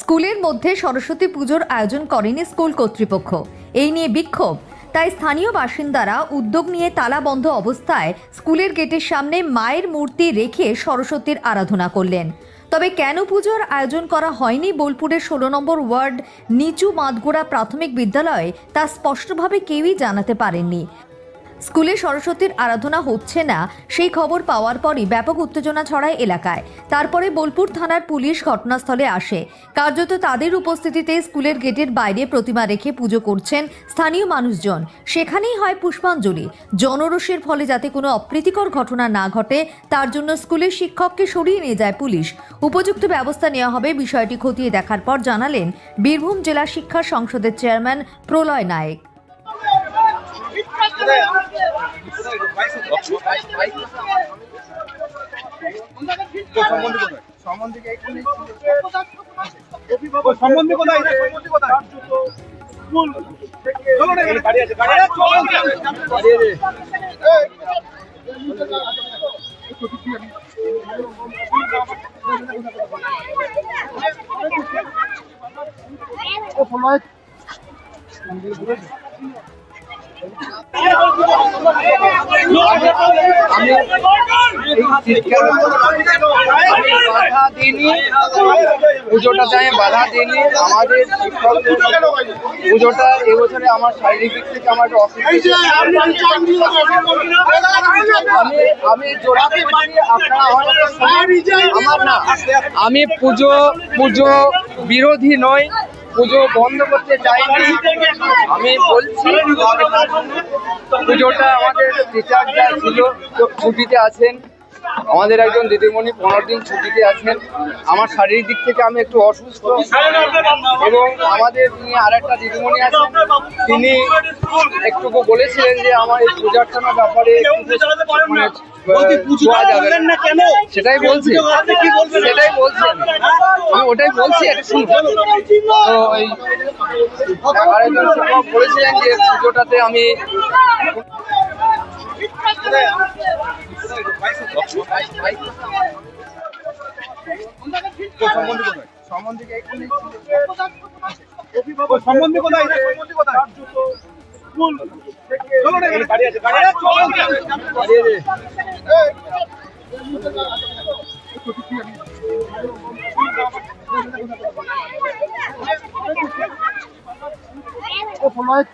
স্কুলের মধ্যে সরস্বতী পুজোর আয়োজন করেনি স্কুল কর্তৃপক্ষ। এই নিয়ে বিক্ষোভ। তাই স্থানীয় বাসিন্দারা উদ্যোগ নিয়ে তালা বন্ধ অবস্থায় স্কুলের গেটের সামনে মায়ের মূর্তি রেখে সরস্বতীর আরাধনা করলেন। তবে কেন পুজোর আয়োজন করা হয়নি বোলপুরের ষোলো নম্বর ওয়ার্ড নিচু মাতগোড়া প্রাথমিক বিদ্যালয়ে তা স্পষ্টভাবে কেউই জানাতে পারেননি। স্কুলে সরস্বতীর আরাধনা হচ্ছে না, সেই খবর পাওয়ার পরই ব্যাপক উত্তেজনা ছড়ায় এলাকায়। তারপরে বোলপুর থানার পুলিশ ঘটনাস্থলে আসে। কার্যত তাদের উপস্থিতিতে স্কুলের গেটের বাইরে প্রতিমা রেখে পুজো করছেন স্থানীয় মানুষজন। সেখানেই হয় পুষ্পাঞ্জলি। জনরোষের ফলে যাতে কোনো অপ্রীতিকর ঘটনা না ঘটে, তার জন্য স্কুলের শিক্ষককে সরিয়ে নিয়ে যায় পুলিশ। উপযুক্ত ব্যবস্থা নেওয়া হবে বিষয়টি খতিয়ে দেখার পর জানালেন বীরভূম জেলা শিক্ষা সংসদের চেয়ারম্যান প্রলয় নায়েক। সম্বন্ধে কোথায় সম্বন্ধে কোথায় বাধা দিইনি পুজোটাতে আমি বাধা দিইনি আমাদের পুজোটা এবছরে আমার শারীরিক দিক থেকে আমার আমি আমি জোড়াতে পারি আপনারা আমার কথা শুনুন। আমার না আমি পুজো পুজো বিরোধী নই পুজো বন্ধ করতে চাইনি। আমি বলছি পুজোটা আমাদের টিচাররা ছিল ছুটিতে আছেন। আমাদের একজন দিদিমণি পনেরো দিন ছুটিতে আছেন। আমার শারীরিক দিক থেকে আমি একটু অসুস্থ। এবং আমাদের নিয়ে আর একটা দিদিমণি আছেন। তিনি একটুকু বলেছিলেন যে আমার এই পূজার্চনার ব্যাপারে মানে। সেটাই বলছি। সেটাই বলছি আমি। ওটাই বলছি একটা শুনুন তো এই বলেছিলেন যে পুজোটাতে আমি সম্বন্ধে কোথায় সম্বন্ধে কোথায় Open right.